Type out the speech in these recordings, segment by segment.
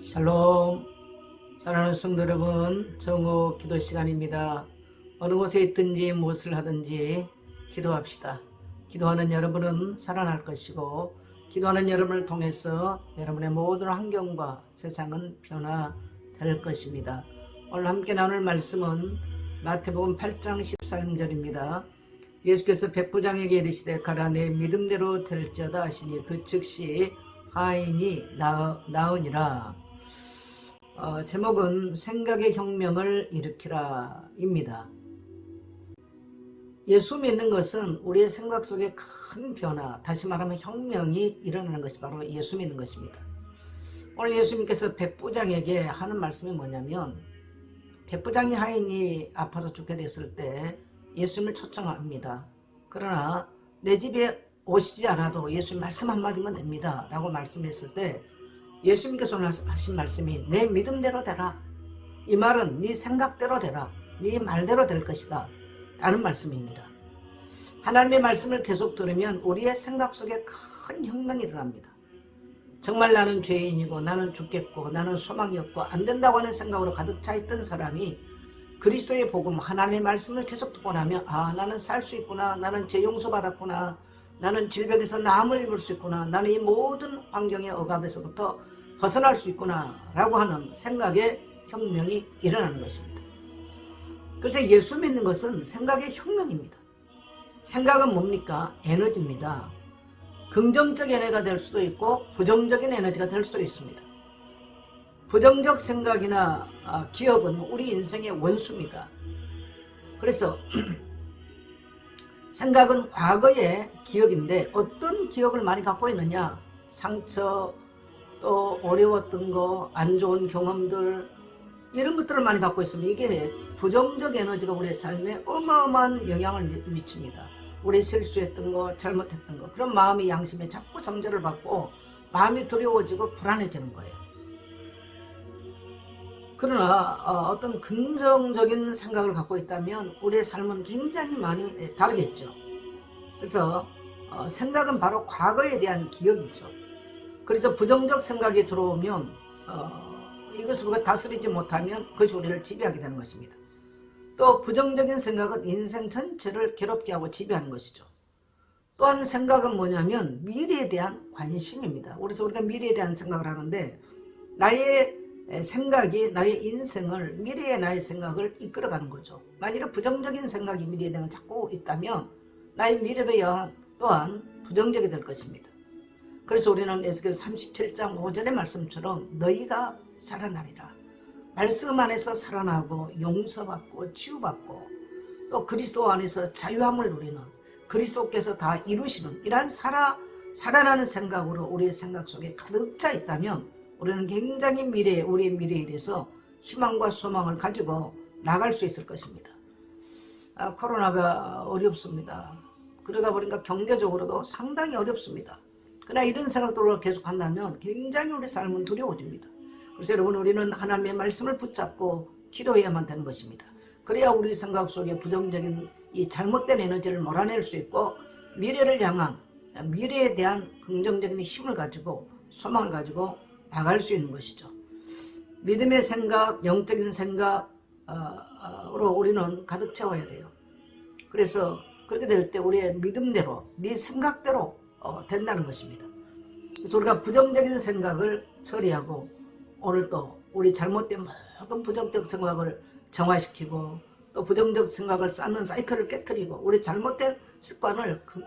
샬롬. 사랑하는 성도 여러분 정오 기도 시간입니다. 어느 곳에 있든지 무엇을 하든지 기도합시다. 기도하는 여러분은 살아날 것이고 기도하는 여러분을 통해서 여러분의 모든 환경과 세상은 변화될 것입니다. 오늘 함께 나눌 말씀은 마태복음 8장 13절입니다. 예수께서 백부장에게 이르시되 가라 내 믿음대로 될지어다 하시니 그 즉시 하인이 나, 나으니라 어, 제목은 생각의 혁명을 일으키라 입니다. 예수 믿는 것은 우리의 생각 속에 큰 변화, 다시 말하면 혁명이 일어나는 것이 바로 예수 믿는 것입니다. 오늘 예수님께서 백부장에게 하는 말씀이 뭐냐면 백부장이 하인이 아파서 죽게 됐을 때 예수님을 초청합니다. 그러나 내 집에 오시지 않아도 예수님 말씀 한마디면 됩니다. 라고 말씀했을 때 예수님께서 하신 말씀이 내 믿음대로 되라. 이 말은 네 생각대로 되라. 네 말대로 될 것이다. 라는 말씀입니다. 하나님의 말씀을 계속 들으면 우리의 생각 속에 큰 혁명이 일어납니다. 정말 나는 죄인이고 나는 죽겠고 나는 소망이 없고 안 된다고 하는 생각으로 가득 차 있던 사람이 그리스도의 복음 하나님의 말씀을 계속 듣고 나면 아 나는 살 수 있구나 나는 죄 용서 받았구나 나는 질병에서 나음을 입을 수 있구나 나는 이 모든 환경의 억압에서부터 벗어날 수 있구나 라고 하는 생각의 혁명이 일어나는 것입니다. 그래서 예수 믿는 것은 생각의 혁명입니다. 생각은 뭡니까? 에너지입니다. 긍정적 에너지가 될 수도 있고 부정적인 에너지가 될 수도 있습니다. 부정적 생각이나 아, 기억은 우리 인생의 원수입니다. 그래서 생각은 과거의 기억인데 어떤 기억을 많이 갖고 있느냐 상처 또 어려웠던 거 안 좋은 경험들 이런 것들을 많이 갖고 있으면 이게 부정적 에너지가 우리의 삶에 어마어마한 영향을 미칩니다. 우리 실수했던 거 잘못했던 거 그런 마음이 양심에 자꾸 정죄를 받고 마음이 두려워지고 불안해지는 거예요. 그러나 어, 떤 긍정적인 생각을 갖고 있다면 우리의 삶은 굉장히 많이 다르겠죠. 그래서 어, 생각은 바로 과거에 대한 기억이죠. 그래서 부정적 생각이 들어오면 어, 이것을 우리가 다스리지 못하면 그것이 우리를 지배하게 되는 것입니다. 또 부정적인 생각은 인생 전체를 괴롭게 하고 지배하는 것이죠. 또한 생각은 뭐냐면 미래에 대한 관심입니다. 그래서 우리가 미래에 대한 생각을 하는데 나의 생각이 나의 인생을 미래의 나의 생각을 이끌어가는 거죠. 만일에 부정적인 생각이 미래에 대한 자꾸 있다면 나의 미래도 또한 부정적이 될 것입니다. 그래서 우리는 에스겔 37장 5절의 말씀처럼 너희가 살아나리라. 말씀 안에서 살아나고 용서받고 치유받고 또 그리스도 안에서 자유함을 누리는 그리스도께서 다 이루시는 이러한 살아, 살아나는 생각으로 우리의 생각 속에 가득 차 있다면 우리는 굉장히 미래에 우리의 미래에 대해서 희망과 소망을 가지고 나갈 수 있을 것입니다. 아, 코로나가 어렵습니다. 그러다 보니까 경제적으로도 상당히 어렵습니다. 그러나 이런 생각들을 계속 한다면 굉장히 우리 삶은 두려워집니다. 그래서 여러분 우리는 하나님의 말씀을 붙잡고 기도해야만 되는 것입니다. 그래야 우리 생각 속에 부정적인 이 잘못된 에너지를 몰아낼 수 있고 미래를 향한 미래에 대한 긍정적인 힘을 가지고 소망을 가지고 나갈 수 있는 것이죠. 믿음의 생각, 영적인 생각으로 우리는 가득 채워야 돼요. 그래서 그렇게 될 때 우리의 믿음대로, 네 생각대로 어, 된다는 것입니다. 그래서 우리가 부정적인 생각을 처리하고 오늘 또 우리 잘못된 모든 부정적 생각을 정화시키고 또 부정적 생각을 쌓는 사이클을 깨뜨리고 우리 잘못된 습관을 그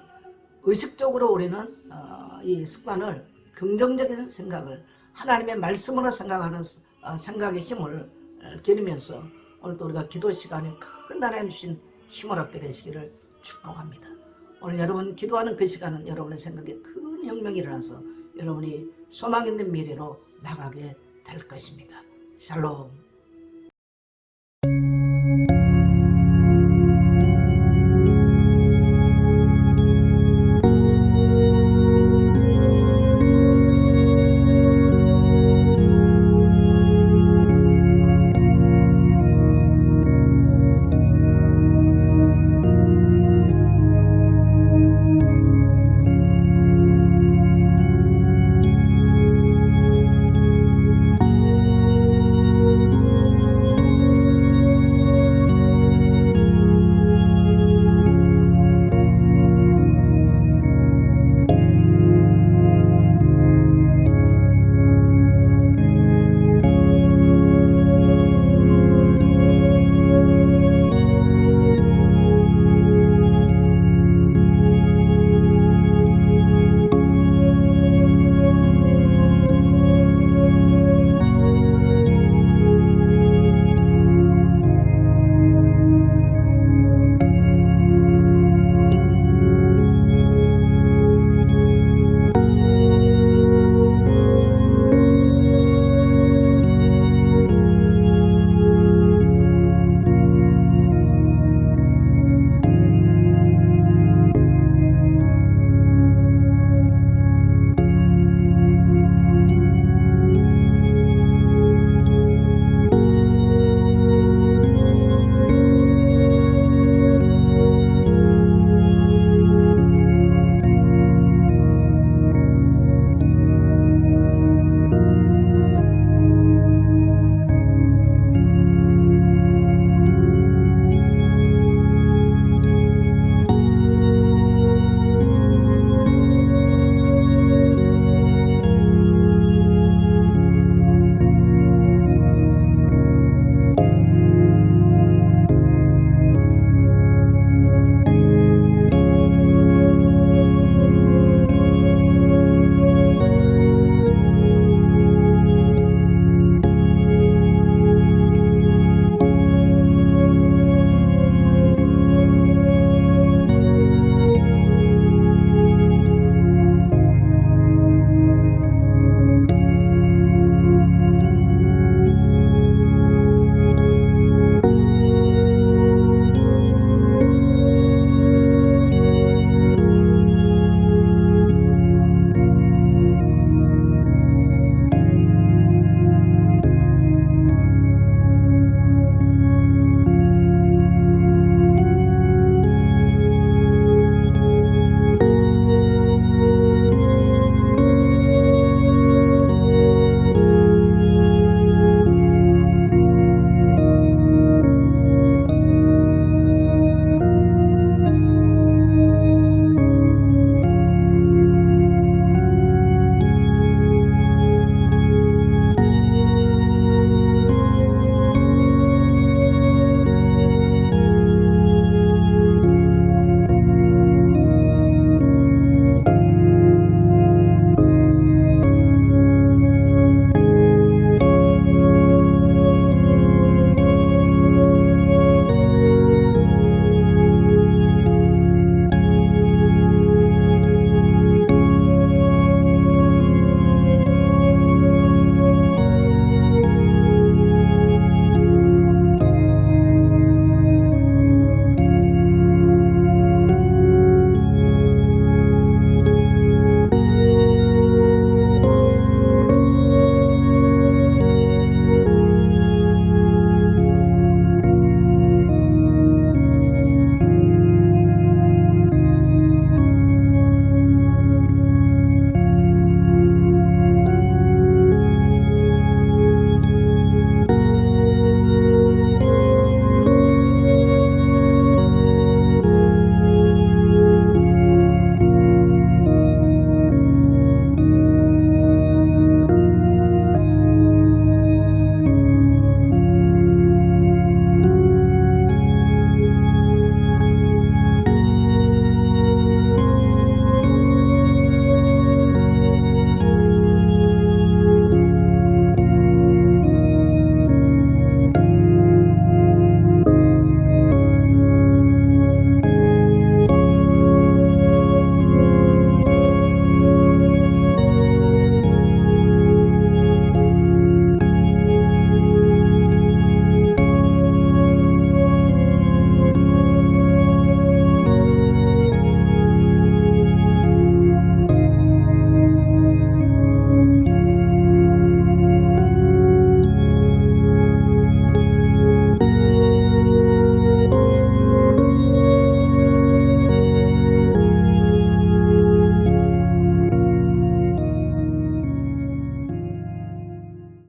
의식적으로 우리는 어, 이 습관을 긍정적인 생각을 하나님의 말씀으로 생각하는 어, 생각의 힘을 어, 기르면서 오늘도 우리가 기도 시간에 큰 하나님 주신 힘을 얻게 되시기를 축복합니다. 오늘 여러분 기도하는 그 시간은 여러분의 생각에 큰 혁명이 일어나서 여러분이 소망 있는 미래로 나가게 될 것입니다. 샬롬